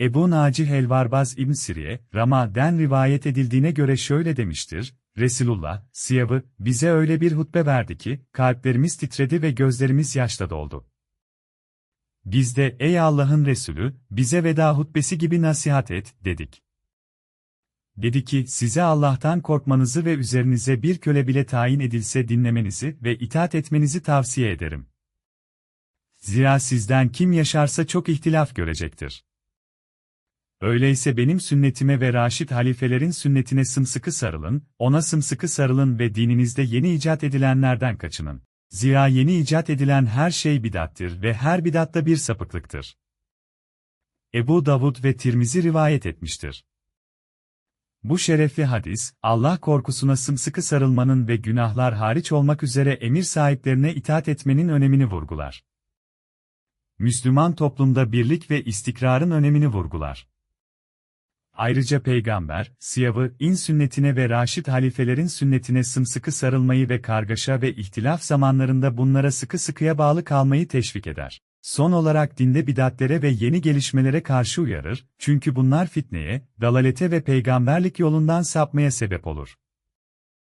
Ebu Naci Helvarbaz İbn Siriye, Rama'den rivayet edildiğine göre şöyle demiştir, Resulullah, Siyav'ı, bize öyle bir hutbe verdi ki, kalplerimiz titredi ve gözlerimiz yaşla doldu. Biz de, ey Allah'ın Resulü, bize veda hutbesi gibi nasihat et, dedik. Dedi ki, size Allah'tan korkmanızı ve üzerinize bir köle bile tayin edilse dinlemenizi ve itaat etmenizi tavsiye ederim. Zira sizden kim yaşarsa çok ihtilaf görecektir. Öyleyse benim sünnetime ve Raşid halifelerin sünnetine sımsıkı sarılın, ona sımsıkı sarılın ve dininizde yeni icat edilenlerden kaçının. Zira yeni icat edilen her şey bidattir ve her bidatta bir sapıklıktır. Ebu Davud ve Tirmizi rivayet etmiştir. Bu şerefli hadis, Allah korkusuna sımsıkı sarılmanın ve günahlar hariç olmak üzere emir sahiplerine itaat etmenin önemini vurgular. Müslüman toplumda birlik ve istikrarın önemini vurgular. Ayrıca peygamber, Siyav'ı, in sünnetine ve Raşid halifelerin sünnetine sımsıkı sarılmayı ve kargaşa ve ihtilaf zamanlarında bunlara sıkı sıkıya bağlı kalmayı teşvik eder. Son olarak dinde bidatlere ve yeni gelişmelere karşı uyarır, çünkü bunlar fitneye, dalalete ve peygamberlik yolundan sapmaya sebep olur.